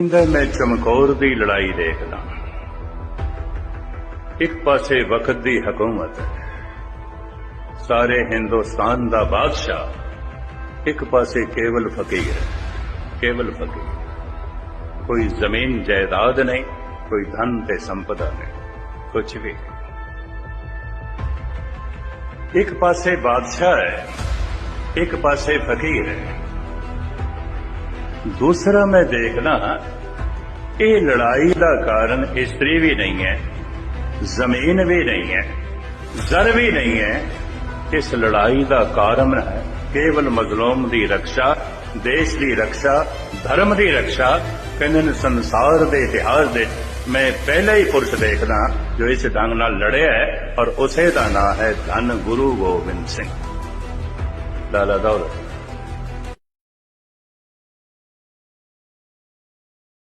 ਕਹਿੰਦਾ, ਮੈਂ ਚਮਕੌਰ ਦੀ ਲੜਾਈ ਦੇਖਦਾ ਇੱਕ ਪਾਸੇ ਵਕਤ ਦੀ ਹਕੂਮਤ ਸਾਰੇ ਹਿੰਦੁਸਤਾਨ ਦਾ ਬਾਦਸ਼ਾਹ ਇੱਕ ਪਾਸੇ ਕੇਵਲ ਫਕੀਰ ਕੇਵਲ ਫਕੀਰ। ਕੋਈ ਜ਼ਮੀਨ ਜਾਇਦਾਦ ਨਹੀਂ, ਕੋਈ ਧਨ ਤੇ ਸੰਪਦਾ ਨਹੀਂ ਕੁਝ ਵੀ ਨਹੀਂ। ਇੱਕ ਪਾਸੇ ਬਾਦਸ਼ਾਹ ਹੈ, ਇੱਕ ਪਾਸੇ ਫਕੀਰ ਹੈ। ਦੂਸਰਾ ਮੈਂ ਦੇਖਣਾ ਇਹ ਲੜਾਈ ਦਾ ਕਾਰਨ ਇਸਤਰੀ ਵੀ ਨਹੀਂ ਹੈ, ਜ਼ਮੀਨ ਵੀ ਨਹੀਂ ਹੈ, ਜ਼ਰ ਵੀ ਨਹੀਂ ਹੈ। ਇਸ ਲੜਾਈ ਦਾ ਕਾਰਨ ਹੈ ਕੇਵਲ ਮਜ਼ਲੂਮ ਦੀ ਰੱਖਿਆ ਦੇਸ਼ ਦੀ ਰੱਖਿਆ ਧਰਮ ਦੀ ਰੱਖਿਆ ਕਹਿੰਦੇ ਨੇ ਸੰਸਾਰ ਦੇ ਇਤਿਹਾਸ ਦੇ। ਮੈਂ ਪਹਿਲਾ ਹੀ ਪੁਰਸ਼ ਦੇਖਦਾ ਜੋ ਇਸ ਢੰਗ ਨਾਲ ਲੜਿਆ ਹੈ ਔਰ ਉਸੇ ਦਾ ਨਾਮ ਹੈ ਧੰਨ ਗੁਰੂ ਗੋਬਿੰਦ ਸਿੰਘ। ਲਾਲਾ ਦੌਲਤ।